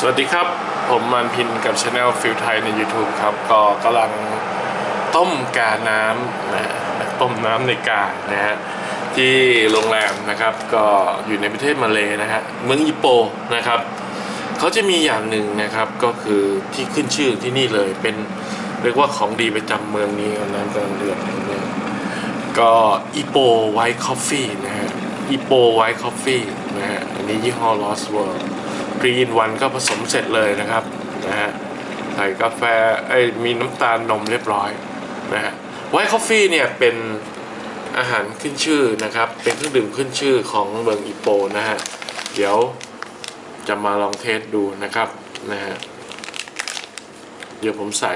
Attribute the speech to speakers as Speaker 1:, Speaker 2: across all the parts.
Speaker 1: สวัสดีครับ ผมมันพินกับช anel ฟิลไทยใน YouTube ครับ ก็กำลังต้มกาน้ำนะต้มน้ำในกานะฮะที่โรงแรมนะครับ ก็อยู่ในประเทศมาเลนะฮะเมืองอิโปนะครับเขาจะมีอย่างหนึ่งนะครับก็คือที่ขึ้นชื่อที่นี่เลยเป็นเรียกว่าของดีประจำเมืองนี้น้ำกำลังเดือดอย่งเนี้ยก็อีโปไวท์คอฟฟี่นะฮะอีโปไวท์คอฟฟี่นะฮะอันนี้ยี่ห้อ Lost World รีนวันก็ผสมเสร็จเลยนะครับนะฮะใส่กาแฟไอ้มีน้ำตาลนมเรียบร้อยนะฮะไวท์คอฟฟี่เนี่ยเป็นอาหารขึ้นชื่อนะครับ เป็นเครื่องดื่มขึ้นชื่อของเมืองอีโปนะฮะ เดี๋ยวจะมาลองเทสดูนะครับนะฮะ เดี๋ยวผมใส่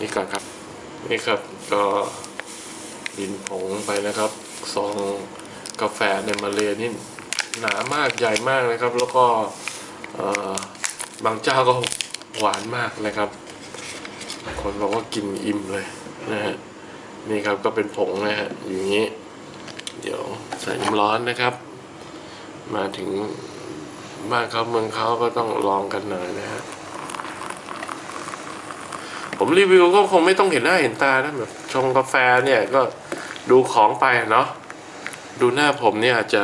Speaker 1: นี่ก่อนครับ นี่ครับก็ดินผงไปนะครับซองกาแฟในมาเลนี่หนามากใหญ่มากนะครับ แล้วก็ บางเจ้าก็หวานมากนะครับ คนบอกว่ากินอิ่มเลยนะฮะนี่ครับก็เป็นผงนะฮะอยู่างนี้ เดี๋ยวใส่น้ำร้อนนะครับ มาถึงบ้านเขาเมืองเขาก็ต้องลองกันหน่อยนะฮะผมรีวิวก็คงไม่ต้องเห็นหน้าเห็นตานะแบบชงกาแฟเนี่ยก็ดูของไปเนาะดูหน้าผมเนี่ยอาจจะ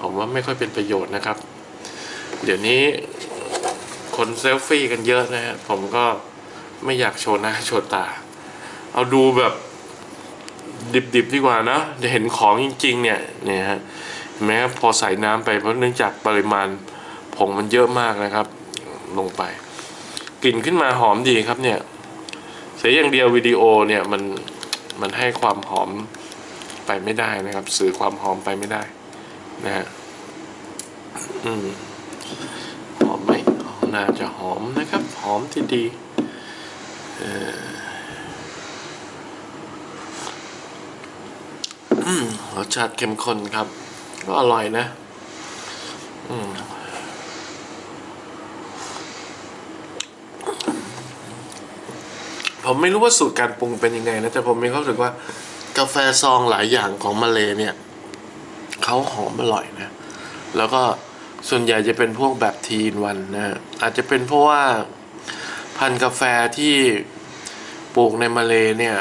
Speaker 1: ผมว่าไม่ค่อยเป็นประโยชน์นะครับ เดี๋ยวนี้คนเซลฟี่กันเยอะนะฮะผมก็ไม่อยากโชว์หน้าโชว์ตา เอาดูแบบดิบๆดีกว่านะจะเห็นของจริง ๆ เนี่ยเนี่ยฮะแม้พอใส่น้ำไปเพราะเนื่องจากปริมาณผงมันเยอะมากนะครับ ลงไป กลิ่นขึ้นมาหอมดีครับเนี่ย เสียอย่างเดียววิดีโอเนี่ยมันมันให้ความหอมไปไม่ได้นะครับ สื่อความหอมไปไม่ได้นะฮะอืม หอมไหมอ๋อน่าจะหอมนะครับ หอมที่ดีเรสชาติเข้มข้นครับ ก็อร่อยนะมผมไม่รู้ว่าสูตรการปรุงเป็นยังไงนะ แต่ผมมีความรู้สึกว่ากาแฟซองหลายอย่างของมาเลเนี่ยเขาหอมอร่อยนะ แล้วก็ ส่วนใหญ่จะเป็นพวกแบบทีนวันนะฮะอาจจะเป็นเพราะว่าพันธุ์กาแฟที่ปลูกในมาเลเนี่ย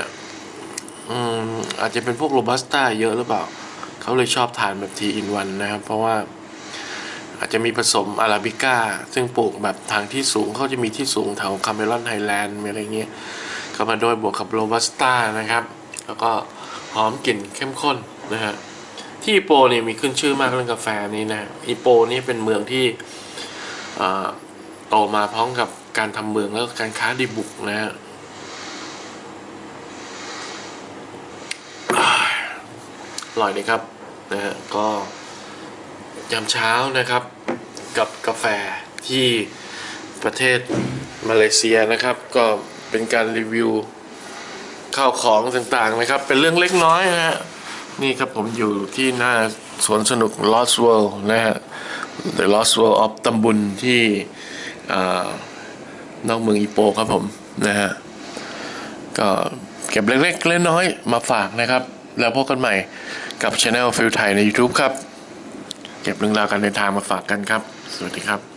Speaker 1: อืมอาจจะเป็นพวกโรบัสต้าเยอะหรือเปล่า เขาเลยชอบทานแบบทีอินวันนะครับ เพราะว่าอาจจะมีผสมอาราบิก้า ซึ่งปลูกแบบทางที่สูงเขาจะมีที่สูงแถวคาเมรอนไฮแลนด์อะไรเงี้ยเข้ามาด้วยบวกกับโรบัสต้านะครับ แล้วก็หอมกลิ่นเข้มข้นนะฮะ ที่อีโปเนี่ยมีขึ้นชื่อมากเรื่องกาแฟนี้นะอีโปนี่เป็นเมืองที่โตมาพร้อมกับการทำเมืองแล้วการค้าดีบุกนะฮะอร่อยดีครับนะฮะก็ยามเช้านะครับ กับกาแฟที่ประเทศมาเลเซียนะครับ ก็เป็นการรีวิวข้าวของต่างๆนะครับ เป็นเรื่องเล็กน้อยนะฮะ นี่ครับผมอยู่ที่หน้าสวนสนุก Lost World นะฮะ The Lost World of ตำบุญที่นอกเมืองอีโปครับผมนะฮะ ก็เก็บเล็กๆเล็กน้อยมาฝากนะครับ แล้วพบกันใหม่กับช anel ฟิลไทยใน YouTube ครับ เก็บเรื่องราวการเดินทางมาฝากกันครับ สวัสดีครับ